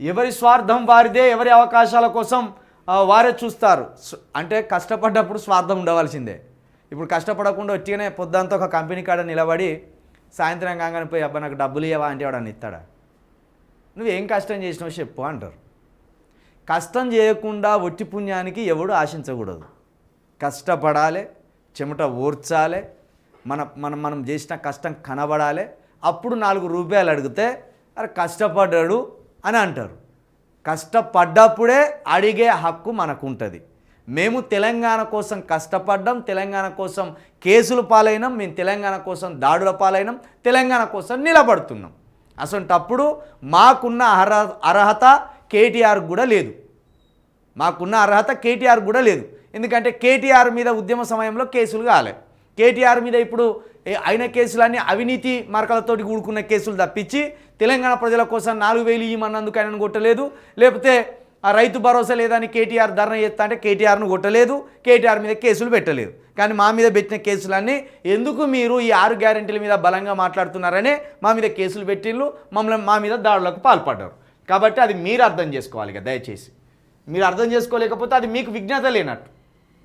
ఎవరి స్వార్థం వారిదే ఎవరి అవకాశాల కోసం వారే చూస్తారు. అంటే కష్టపడ్డప్పుడు స్వార్థం ఉండవలసిందే. ఇప్పుడు కష్టపడకుండా వచ్చిగానే పొద్దంతా ఒక కంపెనీ కాడ నిలబడి సాయంత్రం కాగానే పోయి అబ్బా నాకు డబ్బులు ఇవ్వవా అంటే వాడని ఇస్తాడా? నువ్వేం కష్టం చేసినావు చెప్పు అంటారు. కష్టం చేయకుండా ఒట్టి పుణ్యానికి ఎవడు ఆశించకూడదు. కష్టపడాలి చెమట ఓర్చాలి మన మనం మనం చేసిన కష్టం కనబడాలి. అప్పుడు నాలుగు రూపాయలు అడిగితే అరే కష్టపడ్డాడు అని అంటారు. కష్టపడ్డప్పుడే అడిగే హక్కు మనకు ఉంటుంది మేము తెలంగాణ కోసం కష్టపడ్డాం తెలంగాణ కోసం కేసులు పాలైనాం మేము తెలంగాణ కోసం దాడుల పాలైనాం తెలంగాణ కోసం నిలబడుతున్నాం. అసంటప్పుడు మాకున్న అర్హ అర్హత కేటీఆర్ కూడా లేదు. మాకున్న అర్హత కేటీఆర్ కూడా లేదు. ఎందుకంటే కేటీఆర్ మీద ఉద్యమ సమయంలో కేసులు కాలే. కేటీఆర్ మీద ఇప్పుడు అయిన కేసులన్నీ అవినీతి మరకలతోటి కూడుకున్న కేసులు తప్పించి తెలంగాణ ప్రజల కోసం నాలుగు వేలు ఇవ్వమన్నందుకు ఆయనను కొట్టలేదు. లేకపోతే ఆ రైతు భరోసా లేదని కేటీఆర్ ధర్నా చేస్తా అంటే కేటీఆర్ను కొట్టలేదు కేటీఆర్ మీద కేసులు పెట్టలేదు. కానీ మా మీద పెట్టిన కేసులన్నీ ఎందుకు మీరు ఈ ఆరు గ్యారెంటీల మీద బలంగా మాట్లాడుతున్నారనే మా మీద కేసులు పెట్టిళ్ళు మమ్మల్ని మా మీద దాడులకు పాల్పడ్డారు. కాబట్టి అది మీరు అర్థం చేసుకోవాలి ఇక దయచేసి. మీరు అర్థం చేసుకోలేకపోతే అది మీకు విజ్ఞత లేనట్టు.